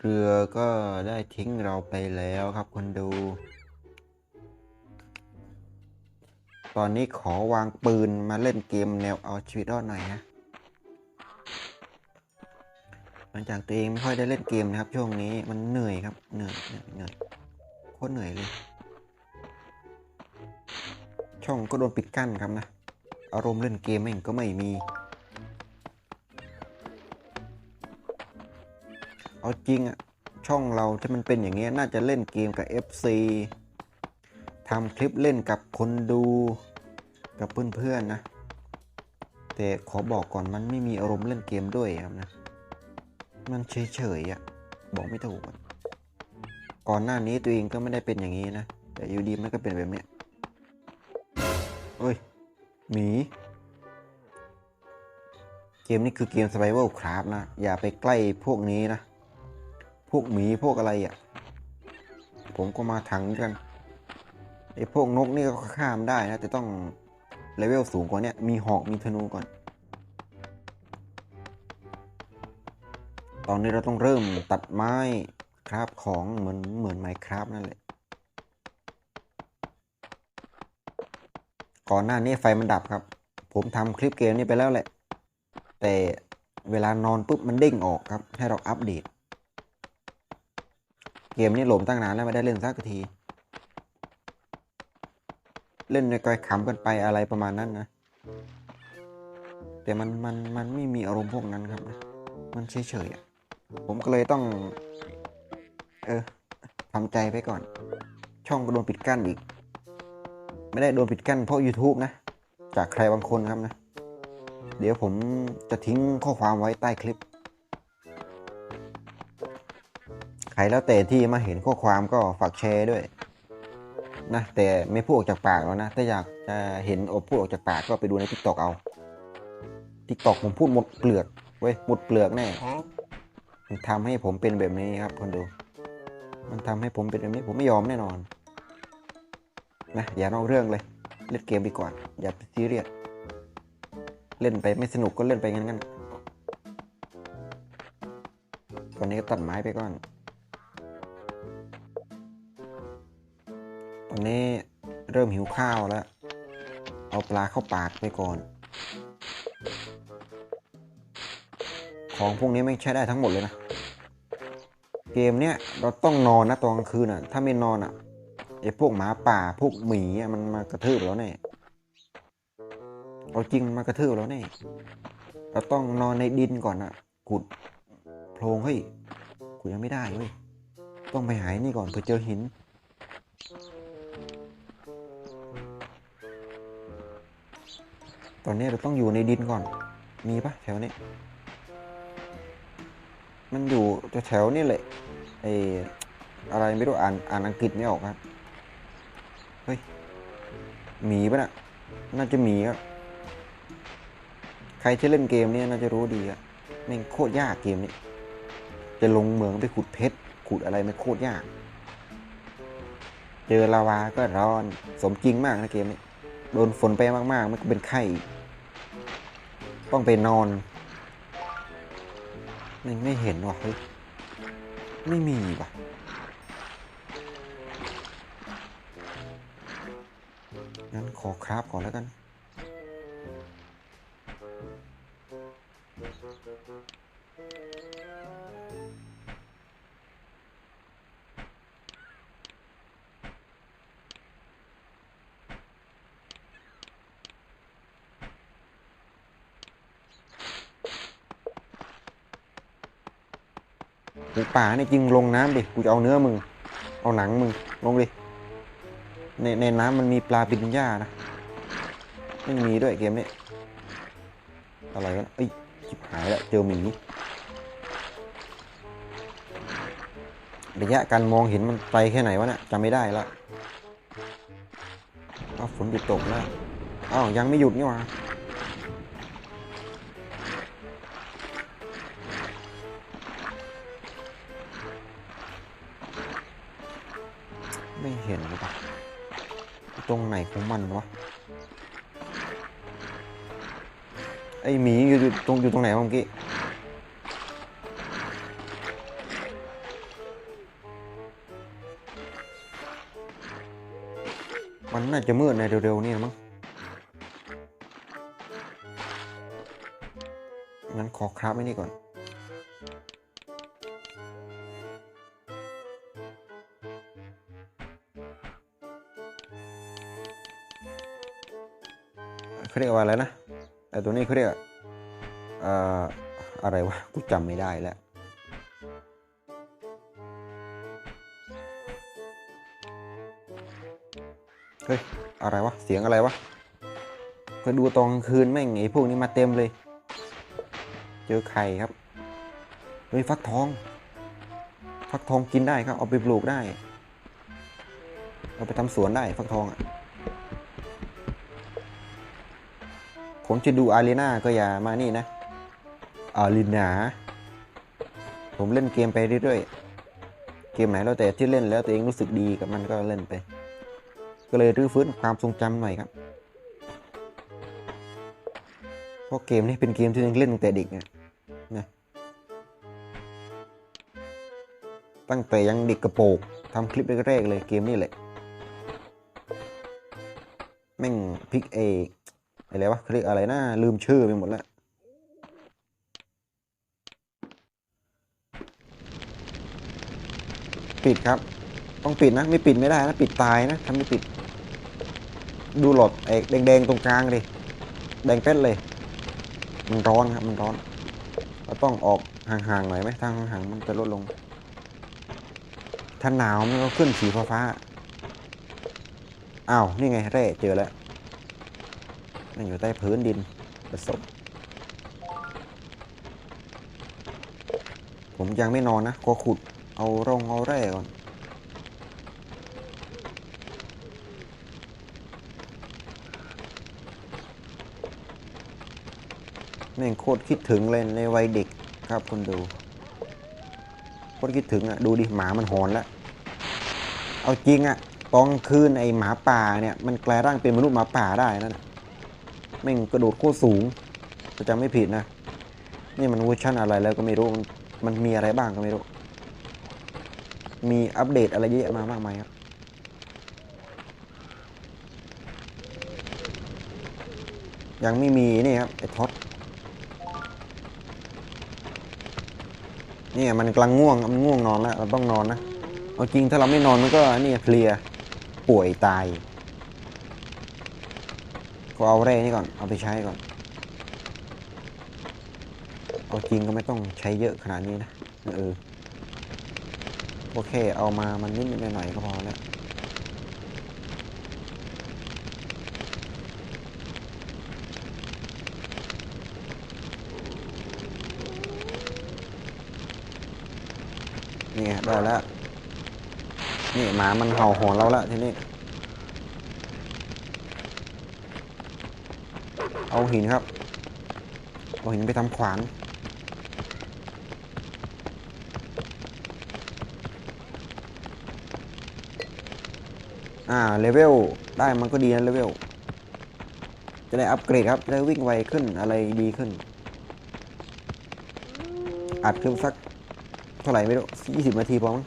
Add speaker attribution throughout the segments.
Speaker 1: เรือก็ได้ทิ้งเราไปแล้วครับคนดู ตอนนี้ขอวางปืนมาเล่นเกมแนวเอาชีวิตรอดหน่อยนะหลังจากตัวเองไม่ค่อยได้เล่นเกมนะครับ ช่วงนี้มันเหนื่อยครับเหนื่อยเหนื่อยเหนื่อยโคตรเหนื่อยเลย ช่องก็โดนปิดกั้นครับนะ อารมณ์เล่นเกมเองก็ไม่มี เอาจริงอะช่องเราถ้ามันเป็นอย่างเงี้ยน่าจะเล่นเกมกับ FC ทำคลิปเล่นกับคนดูกับเพื่อนๆนะ แต่ขอบอกก่อนมันไม่มีอารมณ์เล่นเกมด้วยครับนะ มันเฉยๆอะบอกไม่ถูกอะก่อนหน้านี้ตัวเองก็ไม่ได้เป็นอย่างนี้นะ แต่อยู่ดีมันก็เป็นแบบเนี้ยเอ้ยหมีเกมนี้คือเกม Survival Craft นะ อย่าไปใกล้พวกนี้นะ พวกหมีพวกอะไรอะ่ะ ผมก็มาถังกันไอ้พวกนกนี่ก็ข้ามได้นะ แต่ต้องเลเวลสูงกว่านี้มีหอกมีธนูก่อน ตอนนี้เราต้องเริ่มตัดไม้คราบของเหมือนเหมือนไมคราฟนั่นแหละ ก่อนหน้านี้ไฟมันดับครับ ผมทำคลิปเกมนี้ไปแล้วแหละ แต่เวลานอนปุ๊บมันเด้งออกครับ ให้เราอัปเดต เกมนี้หลมตั้งนานแล้วไม่ได้เล่นสักที เล่นในกอยขำกันไปอะไรประมาณนั้นนะ แต่มันมันมันไม่มีอารมณ์พวกนั้นครับนะมันเฉยๆอะผมก็เลยต้อง เออทำใจไปก่อน ช่องก็โดนปิดกั้นอีก ไม่ได้โดนปิดกั้นเพราะ YouTube นะ จากใครบางคนครับนะ เดี๋ยวผมจะทิ้งข้อความไว้ใต้คลิป ครแล้วแต่ที่มาเห็นข้อความก็ฝากแชร์ด้วยนะแต่ไม่พูดออกจากปากแล้วนะถ้าอยากจะเห็นอบพูดออกจากปากก็ไปดูใน TikTok เอา TikTok ผมพูดหมดเปลือกเว้ยหมดเปลือกแน่มันทำให้ผมเป็นแบบนี้ครับคนดู มันทำให้ผมเป็นแบบนี้ผมไม่ยอมแน่นอนนะอย่านอกเรื่องเลย เล่นเกมดีกว่าอย่าไปซีเรียสเล่นไปไม่สนุกก็เล่นไปงั้นงั้นตอนนี้ก็ตัดไม้ไปก่อน ตอนนี้เริ่มหิวข้าวแล้ว เอาปลาเข้าปากไปก่อน ของพวกนี้ไม่ใช้ได้ทั้งหมดเลยนะ เกมเนี้ยเราต้องนอนนะตอนกลางคืนอะ ถ้าไม่นอนอะไอ้พวกหมาป่าพวกหมีอะมันมากระทืบเราแน่เอาจริงมันมากระทืบเราแน่เราต้องนอนในดินก่อนอะขุดโพรงเฮ้ยขุดยังไม่ได้เว้ยต้องไปหายนี่ก่อนเพื่อเจอหิน อนนี้เราต้องอยู่ในดินก่อน มีปะแถวนี้ มันอยู่แถวนี่แหละไออะไรไม่รู้อ่านอ่านอังกฤษไม่ออกครับเฮ้ยหมีปะน่ะน่าจะหมีครับใครที่เล่นเกมนี้น่าจะรู้ดีอะแม่งโคตรยากเกมนี้ จะลงเหมืองไปขุดเพชรขุดอะไรมันโคตรยาก เจอลาวาก็ร้อน สมจริงมากนะเกมนี้ โดนฝนไปมากๆ มันก็เป็นไข้ ต้องไปนอน ไม่ไม่เห็นว่ะเฮ้ยไม่มีว่ะงั้นขอคราฟก่อนแล้วกัน มูป่าเนี่ยจริงลงน้ำดิ กูจะเอาเนื้อมึง เอาหนังมึง ลงดิ ในในน้ำมันมีปลาปินย่านะไม่มีด้วยเกมนี้อะไรกันเอ้ยชิบหายแล้วเจอหมี ระยะการมองเห็นมันไกลแค่ไหนวะเนี่ยจำไม่ได้ละอ้าวฝนหยุดตกแล้วอ้าวยังไม่หยุดนี่หว่า ตรงไหนของมันวะ ไอหมีอยู่ตรงอยู่ตรงไหนเมื่อกี้ มันน่าจะมืดในเร็วๆนี่มั้ง งั้นขอคราบไว้นี่ก่อน เขาเรียกว่าอะไรนะไอ้ตัวนี้เขาเรียกอ่ออะไรวะกูจำไม่ได้แล้วเฮ้ยอะไรวะเสียงอะไรวะก็ดูตอนกลางคืนแม่งไอ้พวกนี้มาเต็มเลย เจอไข่ครับเฮ้ยฟักทอง ฟักทองกินได้ครับ เอาไปปลูกได้ เอาไปทำสวนได้ฟักทองอะ ผมจะดูอารีนาก็อย่ามานี่นะอารีนาผมเล่นเกมไปเรื่อยๆ เกมไหนแล้วแต่ที่เล่นแล้วตัวเองรู้สึกดีกับมันก็เล่นไป ก็เลยรื้อฟื้นความทรงจำหน่อยครับ เพราะเกมนี้เป็นเกมที่ตัวเองเล่นตั้งแต่เด็กเนี่ยนะตั้งแต่ยังเด็กกระโปงทำคลิปแรกๆเลยเกมนี้แหละ แม่งพิกเอ อะไรวะเรียกอะไรนะลืมชื่อไปหมดแล้วปิดครับ ต้องปิดนะ ไม่ปิดไม่ได้นะปิดตายนะทำไม่ปิด ดูหลอดไอ้แดงๆตรงกลางดิแดงเป็ดเลย มันร้อนครับมันร้อนเราต้องออกห่างๆหน่อยไหมทางห่างๆมันจะลดลง ถ้าหนาวมันก็ขึ้นสีฟ้าอ้าวนี่ไงแร่เจอแล้ว มันอยู่ใต้พื้นดินผสมผมยังไม่นอนนะก็ขุดเอาร่องเอาแร่ก่อนแม่งโคตรคิดถึงเลยในวัยเด็กครับคนดูโคตรคิดถึงอะดูดิหมามันหอนแล้ว เอาจริงอะตอนคืนไอหมาป่าเนี่ย มันกลายร่างเป็นมนุษย์หมาป่าได้นั่นน่ะ แม่งกระโดดโคตรสูงจะจำไม่ผิดนะ นี่มันเวอร์ชันอะไรแล้วก็ไม่รู้ มันมันมีอะไรบ้างก็ไม่รู้ มีอัปเดตอะไรเยอะมามากมายครับยังไม่มีนี่ครับไอ้ท็อตนี่มันกำลังง่วงมันง่วงนอนแล้วเราต้องนอนนะ เอาจริงถ้าเราไม่นอนมันก็นี่เพลียป่วยตาย ก็เอาแร่นี่ก่อน เอาไปใช้ก่อน เอาจริงก็ไม่ต้องใช้เยอะขนาดนี้นะเออโอเค เอามามันนิดหน่อยก็พอแล้วนี่ได้แล้ว นี่หมามันเห่าหอนเราแล้วทีนี้ เอาหินครับ เอาหินไปทำขวานอ่าเลเวลได้มันก็ดีนะเลเวลจะได้อัปเกรดครับจะได้วิ่งไวขึ้นอะไรดีขึ้น อัดคลิปสักเท่าไหร่ไม่รู้ยี่สิบนาทีพอมั้ง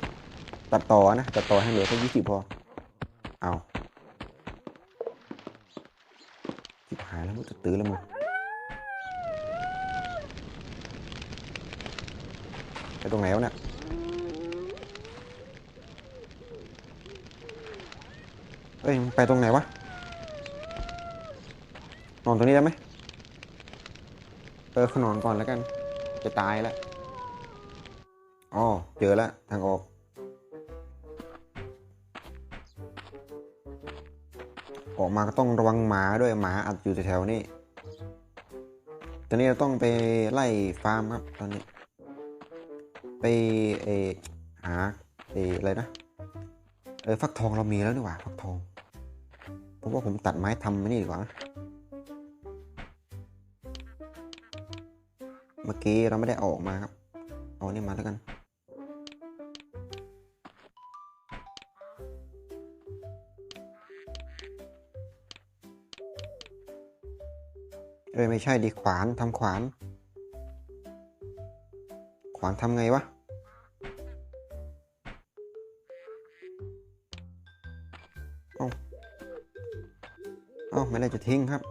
Speaker 1: ตัดต่อนะ ตัดต่อให้เหลือแค่ยี่สิบพอ เอาจิบหายแล้วมึง จะตื้อแล้วมึงไปตรงไหนวะเนี่ยเอ้ยไปตรงไหนวะ นอนตรงนี้ได้ไหมเออขนอนก่อนแล้วกัน จะตายแล้วอ๋อเจอแล้วทางออก ออกมาก็ต้องระวังหมาด้วยหมาอัดอยู่แถวๆนี้ตอนนี้เราต้องไปไล่ฟาร์มครับตอนนี้ ไปเอหาเออะไรนะเออฟักทองเรามีแล้วนี่หว่าฟักทองผมว่าผมตัดไม้ทำไอ้นี่ดีกว่าเมื่อกี้เราไม่ได้ออกมาครับ เอาอันนี่มาแล้วกัน เอ้ยไม่ใช่ดิขวานทำขวาน ขวานทำไงวะเอ้าไม่ได้จะทิ้งครับ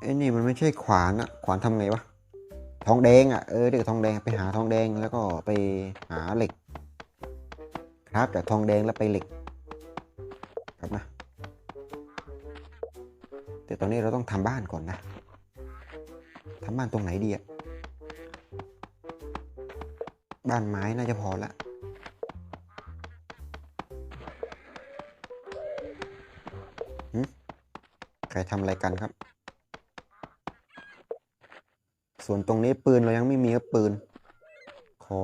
Speaker 1: ไอ้นี่มันไม่ใช่ขวานอะขวานทำไงวะ ทองแดงอะเออเด็กบทองแดงไปหาทองแดงแล้วก็ไปหาเหล็ก ครับจากทองแดงแล้วไปเหล็ก อนนี้เราต้องทำบ้านก่อนนะทำบ้านตรงไหนดีอะบ้านไม้น่าจะพอละหึใครทำอะไรกันครับ ส่วนตรงนี้ปืนเรายังไม่มีครับปืน ขอ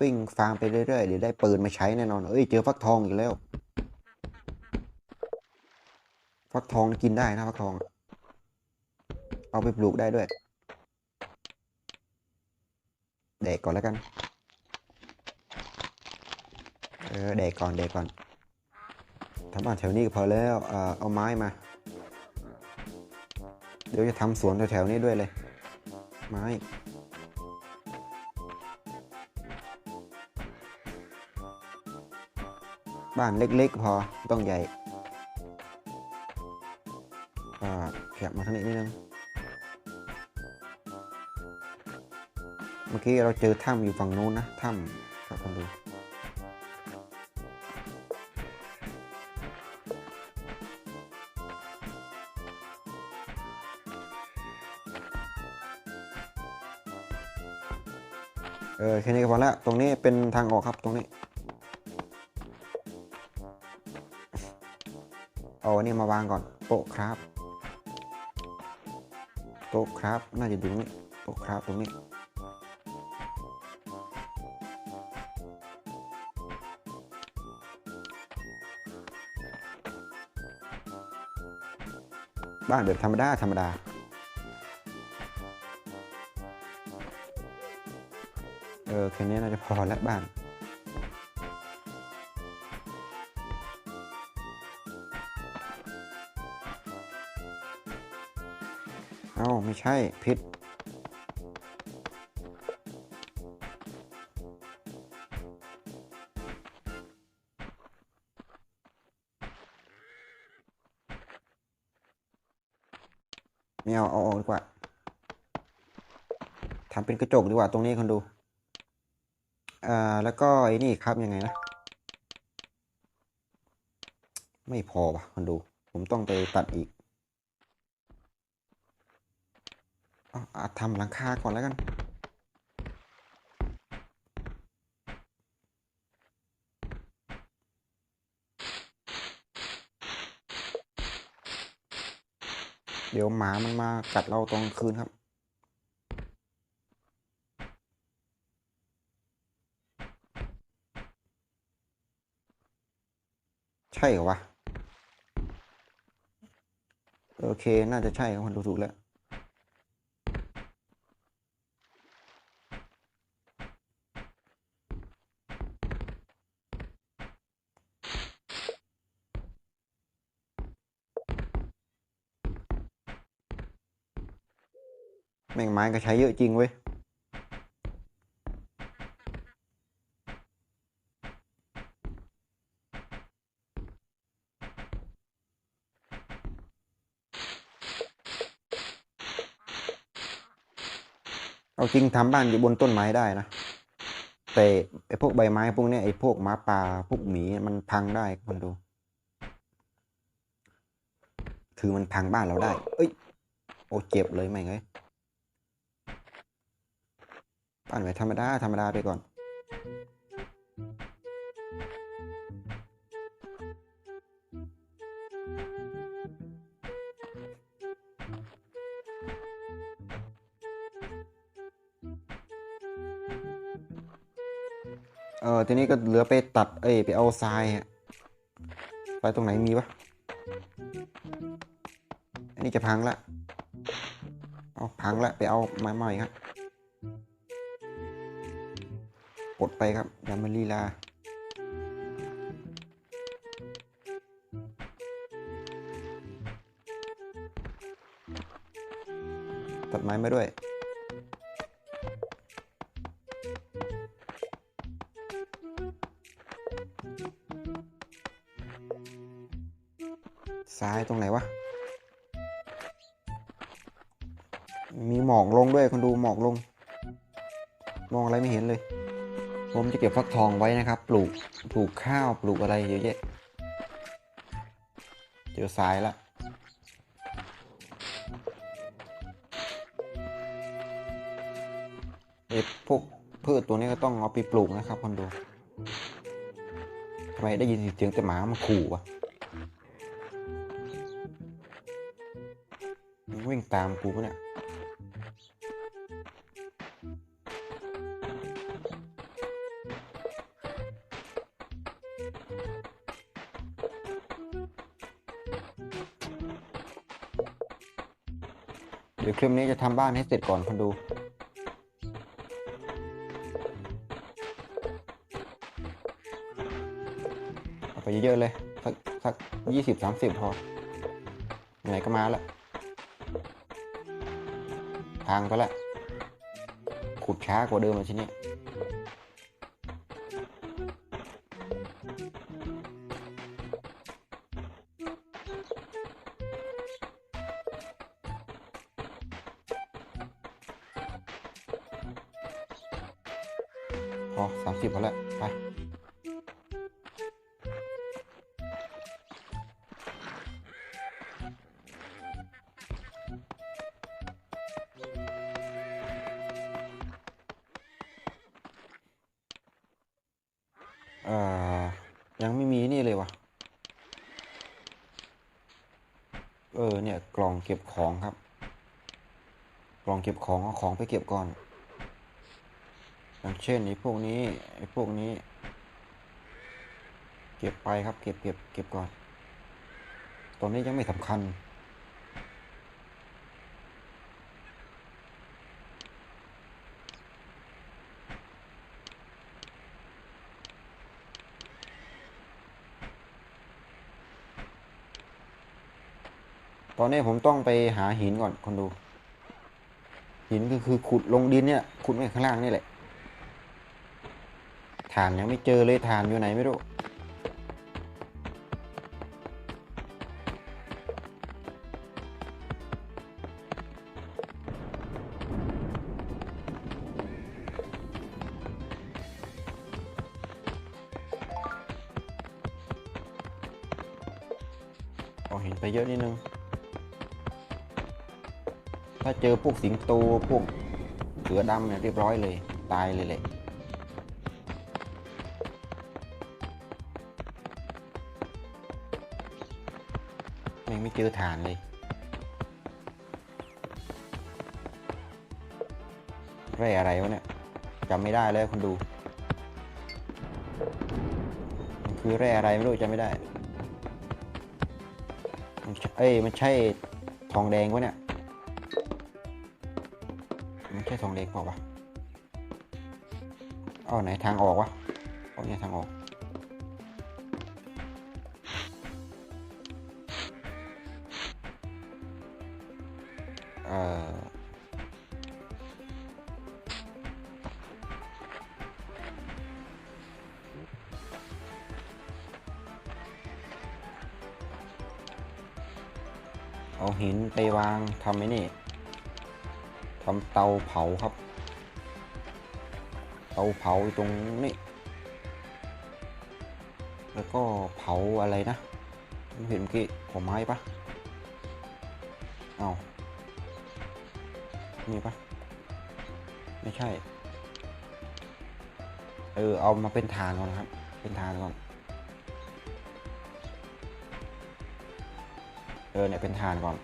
Speaker 1: วิ่งฟาร์มไปเรื่อยๆเดี๋ยวได้ปืนมาใช้แน่นอน เอ้ยเจอฟักทองอีกแล้ว ฟักทองกินได้นะฟักทองอะ เอาไปปลูกได้ด้วยเด็กก่อนแล้วกันเออเด็กก่อนเด็กก่อนทำบ้านแถวนี้ก็พอแล้วเออเอาไม้มา เดี๋ยวจะทำสวนแถวๆนี้ด้วยเลย ไม้บ้านเล็กๆ พอไม่ต้องใหญ่ก็แคบมาทางนี้นิดนึง เมื่อกี้เราเจอถ้ำอยู่ฝั่งนู้นนะถ้ำครับคนดูเออแค่นี้ก็พอแล้วตรงนี้เป็นทางออกครับตรงนี้เอาอันนี้มาวางก่อนโต๊ะครับ โต๊ะครับ น่าจะอยู่ตรงนี้โต๊ะครับตรงนี้ บ้านแบบธรรมดาธรรมดาเออแค่นี้น่าจะพอแล้วบ้านเอ้าไม่ใช่ผิด ไม่เอาเอาออกดีกว่าทำเป็นกระจกดีกว่าตรงนี้คนดู อ่า แล้วก็ไอ้นี่ครับยังไงนะ ไม่พอว่ะคนดู ผมต้องไปตัดอีกอาอาทำหลังคาก่อนแล้วกัน เดี๋ยวหมามันมากัดเราตอนคืนครับ ใช่เหรอวะ โอเค น่าจะใช่ครับคนดูถูกแล้ว แไม้ก็ใช้เยอะจริงเว้ยเอาจริงทำบ้านอยู่บนต้นไม้ได้นะ แต่ไอ้พวกใบไม้พวกนี้ไอ้พวกหมาป่าพวกหมีมันพังได้คนดู คือมันพังบ้านเราได้ เอ้ย โอ้เจ็บเลยแม่งเอ้ย บ้านแบบธรรมดาธรรมดาไปก่อน เออทีนี้ก็เหลือไปตัด เอ้ย ไปเอาทรายอะทรายตรงไหนมีปะอันนี้จะพังละ เอาพังละ ไปเอาไม้ใหม่ครับ ดไปครับยามาลีลาตัดไม้มาด้วย ซ้ายตรงไหนวะ มีหมอกลงด้วยคนดูหมอกลง มองอะไรไม่เห็นเลย ผมจะเก็บฟักทองไว้นะครับ ปลูกปลูกข้าวปลูกอะไรเยอะแยะเจอทรายละเอฟพวกพืชตัวนี้ก็ต้องเอาไปปลูกนะครับคนดูทำไมได้ยินเสียงแต่หมามันขู่วะมันวิ่งตามกูปะเนี่ย ลิปนี้จะทำบ้านให้เสร็จก่อนคนดูเอาไปเยอะๆเลย สักสักยี่สิบสามสิบพอ ไหนก็มาแล้วทางก็และขุดช้ากว่าเดิมเลยทีนี้ เก็บของครับ กล่องเก็บของเอาของไปเก็บก่อน อย่างเช่นไอ้พวกนี้ไอ้พวกนี้ เก็บไปครับ เก็บเก็บเก็บก่อน ตอนนี้ยังไม่สำคัญ นนี้ผมต้องไปหาหินก่อนคนดู หินก็คือขุดลงดินเนี่ยขุดไว้ข้างล่างนี่แหละฐานยังไม่เจอเลยฐานอยู่ไหนไม่รู้เอาหินไปเยอะนิดนึง ถ้าเจอพวกสิงโตพวกเสือดำเนี่ยเรียบร้อยเลย ตายเลยแหละยังไม่เจอฐานเลย แร่อะไรวะเนี่ยจำไม่ได้แล้วคุณดู มันคือแร่อะไรไม่รู้จำไม่ได้ เอ้ยมันใช่ทองแดงวะเนี่ย ช่ทองแดงเปล่าวะเอาไหนทางออกวะเอาเนี่ยทางออกเอ่อเอาหินไปวางทำไอ้นี่ำเตาเผาครับ เตาเผาตรงนี้ แล้วก็เผาอะไรนะเห็นเมื่อกี้หัวไม้ปะเอานี่ปะไม่ใช่ เออ เอามาเป็นฐานก่อนนะครับ เป็นฐานก่อน เออเนี่ยเป็นฐานก่อน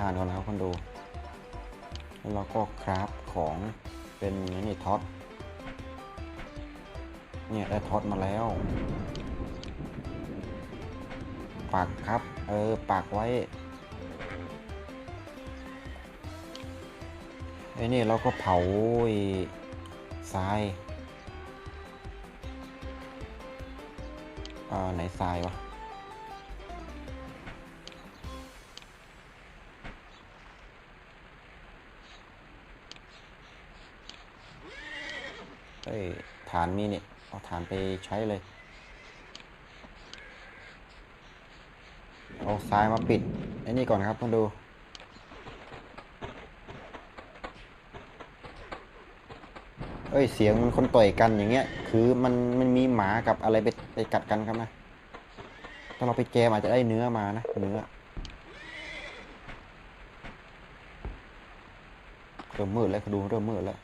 Speaker 1: ต้องเป็นฐานก่อนะครับคนดูแล้วเราก็คราฟของเป็นนี่ท็อตเนี่ยได้ท็อตมาแล้วปักครับ เออปักไว้ไอ้นี่เราก็เผาทรายอ่าไหนทรายวะ อ้ยฐานมีเนี่ย เอาฐานไปใช้เลย เอาทรายมาปิดไอ้นี่ก่อนครับมาดู เอ้ยเสียงคนต่อยกันอย่างเงี้ย คือมันมันมีหมากับอะไรไปไปกัดกันครับนะ ถ้าเราไปแจมอาจจะได้เนื้อมานะเนื้อเริ่มมืดแล้วดูเริ่มมืดแล้ว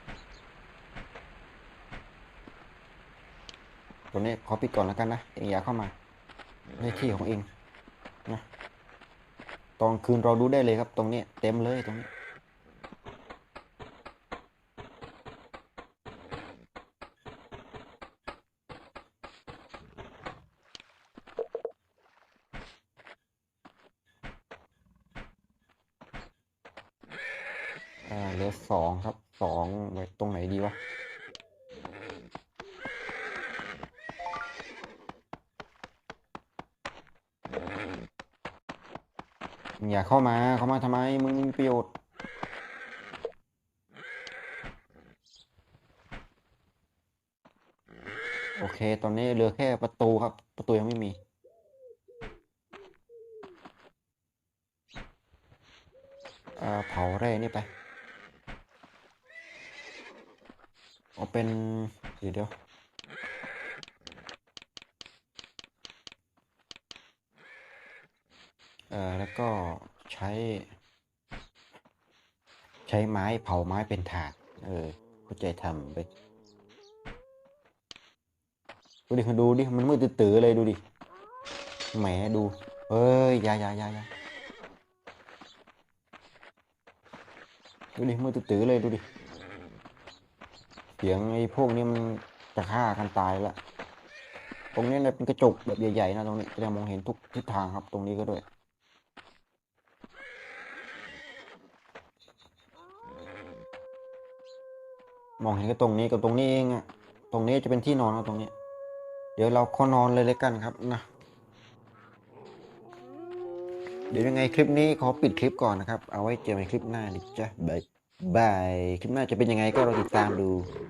Speaker 1: ตัวนี้ขอปิดก่อนแล้วกันนะเองอย่าเข้ามาในที่ของเองนะตอนคืนเราดูได้เลยครับ ตรงนี้ เต็มเลยตรงนี้ อ่าเหลือสองครับสองไว้ตรงไหนดีวะ อย่าเข้ามา เข้ามาทำไม มึงมีประโยชน์ โอเค ตอนนี้เหลือแค่ประตูครับ ประตูยังไม่มี เผาแร่นี่ไป เอาเป็นเดี๋ยวเดี๋ยวเอ่อ แล้วก็ใช้ ใช้ไม้เผาไม้เป็นถาดเออเข้าใจทำไปดูดิดูดิมันมืดตื้อเลยดูดิแหมดูเอ้ยยายายายาดูดิมืดตื้อเลยดูดิเสียงไอ้พวกนี้มันจะฆ่ากันตายละตรงนี้เนี่ยเป็นกระจกแบบใหญ่ๆนะตรงนี้จะมองเห็นทุกทิศทางครับ ตรงนี้ก็ด้วย มองเห็นก็ตรงนี้กับตรงนี้เองอะตรงนี้จะเป็นที่นอนเราตรงนี้ เดี๋ยวเราขอนอนเลยเลยกันครับนะ เดี๋ยวยังไงคลิปนี้ขอปิดคลิปก่อนนะครับ เอาไว้เจอกันคลิปหน้าดิจ้ะบายบายคลิปหน้าจะเป็นยังไงก็เราติดตามดู